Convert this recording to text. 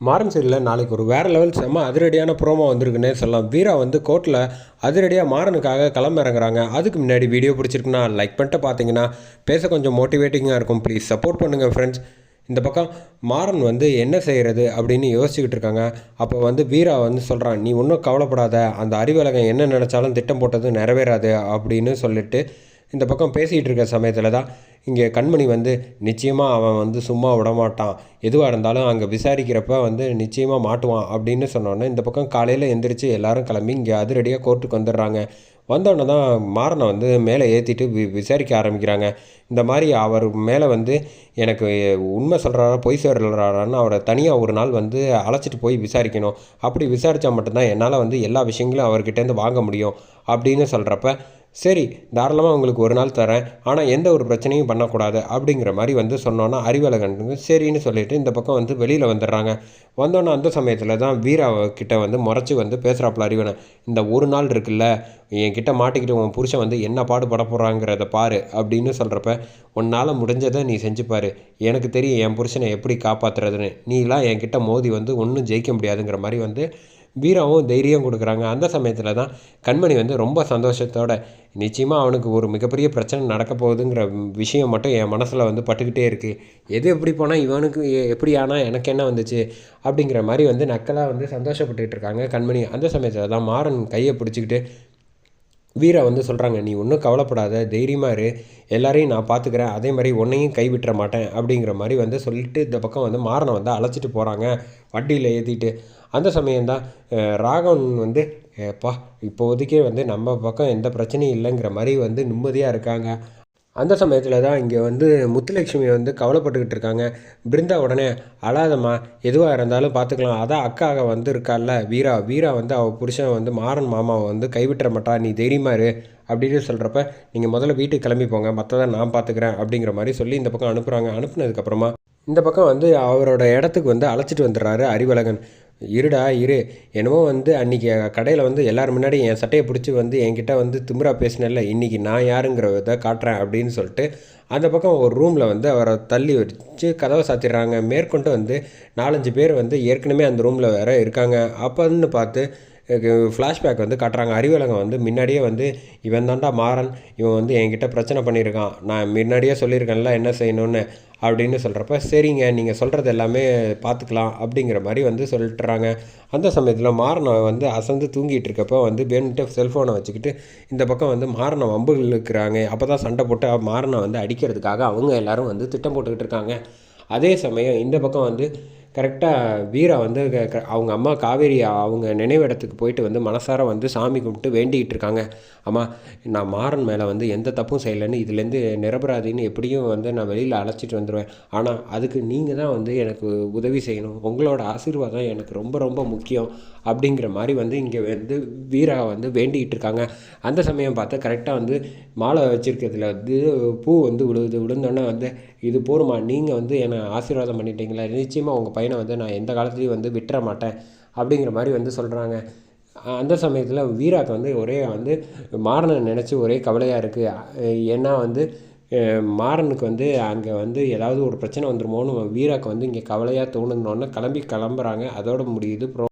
மாறன் சைடில் நாளைக்கு ஒரு வேறு லெவல் செம்ம அதிரடியான ப்ரோமோ வந்திருக்குன்னே சொல்லலாம். வீரா வந்து கோர்ட்டில் அதிரடியாக மாறனுக்காக கிளம்ப இறங்குறாங்க அதுக்கு முன்னாடி வீடியோ பிடிச்சிருக்குன்னா லைக் பண்ணிட்டு பார்த்தீங்கன்னா பேச கொஞ்சம் மோட்டிவேட்டிங்காக இருக்கும். ப்ளீஸ் சப்போர்ட் பண்ணுங்கள் ஃப்ரெண்ட்ஸ் இந்த பக்கம் மாறன் வந்து என்ன செய்கிறது அப்படின்னு யோசிச்சுக்கிட்டு இருக்காங்க. அப்போ வந்து வீரா வந்து சொல்கிறான் நீ ஒன்றும் கவலைப்படாத. அந்த அறிவலகம் என்ன நினச்சாலும் திட்டம் போட்டது நிறைவேறாது அப்படின்னு சொல்லிட்டு இந்த பக்கம் பேசிகிட்டு இருக்க சமயத்தில் தான் இங்கே கண்மணி வந்து நிச்சயமாக அவன் வந்து சும்மா விடமாட்டான். எதுவாக இருந்தாலும் அங்கே விசாரிக்கிறப்ப வந்து நிச்சயமாக மாட்டுவான் அப்படின்னு சொன்னோன்னே இந்த பக்கம் காலையில் எந்திரிச்சு எல்லாரும் கிளம்பி இங்கே அதிரடியாக கோர்ட்டுக்கு வந்துடுறாங்க. வந்தோடனே தான் மாறனை வந்து மேலே ஏற்றிட்டு வி விசாரிக்க ஆரம்பிக்கிறாங்க. இந்த மாதிரி அவர் மேலே வந்து எனக்கு உண்மை சொல்கிறாரா பொய் சொல்கிறாரான்னு அவரை தனியாக ஒரு நாள் வந்து அழைச்சிட்டு போய் விசாரிக்கணும். அப்படி விசாரித்தா மட்டும்தான் என்னால் வந்து எல்லா விஷயங்களும் அவர்கிட்டேருந்து வாங்க முடியும் அப்படின்னு சொல்கிறப்ப சரி தாராளமாக உங்களுக்கு ஒரு நாள் தரேன். ஆனால் எந்த ஒரு பிரச்சனையும் பண்ணக்கூடாது அப்படிங்கிற மாதிரி வந்து சொன்னோன்னா அறிவழகனுக்கு சரின்னு சொல்லிட்டு இந்த பக்கம் வந்து வெளியில் வந்துடுறாங்க. வந்தோன்னே அந்த சமயத்தில் தான் வீரா கிட்ட வந்து முறைச்சி வந்து பேசுகிறாப்புல அறிவனை. இந்த ஒரு நாள் இருக்குல்ல என்கிட்ட மாட்டிக்கிட்டு உன் புருஷன் வந்து என்ன பாடுபட போகிறாங்கிறத பாரு அப்படின்னு சொல்கிறப்ப உன்னால் முடிஞ்சதை நீ செஞ்சுப்பார் எனக்கு தெரியும் என் புருஷனை எப்படி காப்பாற்றுறதுன்னு நீலாம் என்கிட்ட மோதி வந்து ஒன்றும் ஜெயிக்க முடியாதுங்கிற மாதிரி வந்து வீராவும் தைரியம் கொடுக்குறாங்க. அந்த சமயத்தில் தான் கண்மணி வந்து ரொம்ப சந்தோஷத்தோட நிச்சயமாக அவனுக்கு ஒரு மிகப்பெரிய பிரச்சனை நடக்க போகுதுங்கிற விஷயம் மட்டும் என் மனசில் வந்து பட்டுக்கிட்டே இருக்குது எது எப்படி போனால் இவனுக்கு எப்படி ஆனால் எனக்கு என்ன வந்துச்சு அப்படிங்கிற மாதிரி வந்து நக்கலாக வந்து சந்தோஷப்பட்டுக்கிட்டு இருக்காங்க கண்மணி. அந்த சமயத்தில் தான் மாறன் கையை பிடிச்சிக்கிட்டு வீரா வந்து சொல்கிறாங்க நீ ஒன்றும் கவலைப்படாத தைரியமாக இரு. எல்லாரையும் நான் பார்த்துக்கிறேன் அதே மாதிரி உன்னையும் கைவிட்டுற மாட்டேன். அப்படிங்கிற மாதிரி வந்து சொல்லிட்டு இந்த பக்கம் வந்து மாறனை வந்து அழைச்சிட்டு போகிறாங்க வண்டியில் ஏற்றிட்டு அந்த சமயம்தான் ராகவன் வந்து ஏப்பா இப்போதைக்கே வந்து நம்ம பக்கம் எந்த பிரச்சனையும் இல்லைங்கிற மாதிரி வந்து நிம்மதியாக இருக்காங்க. அந்த சமயத்தில் தான் இங்கே வந்து முத்துலட்சுமி வந்து கவலைப்பட்டுக்கிட்டு இருக்காங்க. பிருந்தா உடனே அழாதம்மா எதுவாக இருந்தாலும் பார்த்துக்கலாம் அதான் அக்காக வந்து இருக்கால வீரா வீரா வந்து அவள் புருஷன் வந்து மாறன் மாமாவை வந்து கைவிட்டுற மாட்டா நீ தைரியமாக இரு அப்படின்னு சொல்கிறப்ப நீங்கள் முதல்ல வீட்டுக்கு கிளம்பி போங்க மற்றதை நான் பார்த்துக்கிறேன் அப்படிங்கிற மாதிரி சொல்லி இந்த பக்கம் அனுப்புகிறாங்க அனுப்புனதுக்கப்புறமா இந்த பக்கம் வந்து அவரோட இடத்துக்கு வந்து அழைச்சிட்டு வந்துடுறாரு அறிவழகன். இருடா இரு. என்னமோ வந்து அன்றைக்கி கடையில் வந்து எல்லோரும் முன்னாடி என் சட்டையை பிடிச்சி வந்து என்கிட்ட வந்து திமிரா பேசினல இன்றைக்கி நான் யாருங்கிற இதை காட்டுறேன் அப்படின்னு சொல்லிட்டு அந்த பக்கம் ஒரு ரூமில் வந்து அவரை தள்ளி வச்சு கதவை சாத்திடுறாங்க. மேற்கொண்டு வந்து நாலஞ்சு பேர் வந்து ஏற்கனவே அந்த ரூமில் வேறு இருக்காங்க. அப்போன்னு பார்த்து ஃப்ளாஷ்பேக் வந்து காட்டுறாங்க. அறிவலகம் வந்து முன்னாடியே வந்து இவன் தாண்டா மாறன் இவன் வந்து என்கிட்ட பிரச்சனை பண்ணியிருக்கான். நான் முன்னாடியே சொல்லியிருக்கேன்ல என்ன செய்யணும்னு அப்படின்னு சொல்கிறப்ப சரிங்க நீங்கள் சொல்கிறது எல்லாமே பார்த்துக்கலாம் அப்படிங்கிற மாதிரி வந்து சொல்லிட்டுறாங்க. அந்த சமயத்தில் மாறனை வந்து அசந்து தூங்கிட்டு இருக்கப்போ வந்து வேணுன்ட்டு செல்ஃபோனை வச்சுக்கிட்டு இந்த பக்கம் வந்து மாறனை வம்பு இழுக்கிறாங்க அப்போ தான் சண்டை போட்டு மாறனை வந்து அடிக்கிறதுக்காக அவங்க எல்லோரும் வந்து திட்டம் போட்டுக்கிட்டு இருக்காங்க. அதே சமயம் இந்த பக்கம் வந்து கரெக்டாக வீரா வந்து அவங்க அம்மா காவேரி அவங்க நினைவிடத்துக்கு போயிட்டு வந்து மனசார வந்து சாமி கும்பிட்டு வேண்டிகிட்டு இருக்காங்க. அம்மா நான் மாறன் மேலே வந்து எந்த தப்பும் செய்யலைன்னு இதுலேருந்து நிரபராதின்னு எப்படியும் வந்து நான் வெளியில் அழைச்சிட்டு வந்துடுவேன் ஆனால் அதுக்கு நீங்கள் தான் வந்து எனக்கு உதவி செய்யணும். உங்களோட ஆசீர்வாதம் எனக்கு ரொம்ப ரொம்ப முக்கியம் அப்படிங்கிற மாதிரி வந்து இங்கே வந்து வீரா வந்து வேண்டிகிட்டு இருக்காங்க. அந்த சமயம் பார்த்தா கரெக்டாக வந்து மாலை வச்சுருக்கிறதுல வந்து பூ வந்து விழுது விழுந்தோன்னே வந்து இது போருமா நீங்கள் வந்து என்னை ஆசீர்வாதம் பண்ணிட்டீங்களா? நிச்சயமாக உங்கள் பையன் வந்து நான் எந்த காலத்துலேயும் வந்து விட்டுற மாட்டேன் அப்படிங்கிற மாதிரி வந்து சொல்கிறாங்க அந்த சமயத்தில் வீராக்கு வந்து ஒரே வந்து மாறனை நினச்சி ஒரே கவலையாக இருக்குது ஏன்னா வந்து மாறனுக்கு வந்து அங்கே வந்து ஏதாவது ஒரு பிரச்சனை வந்துருமோன்னு வீராக்கு வந்து இங்கே கவலையாக தோணுனோன்னு கிளம்பி கிளம்புறாங்க. அதோட முடியுது.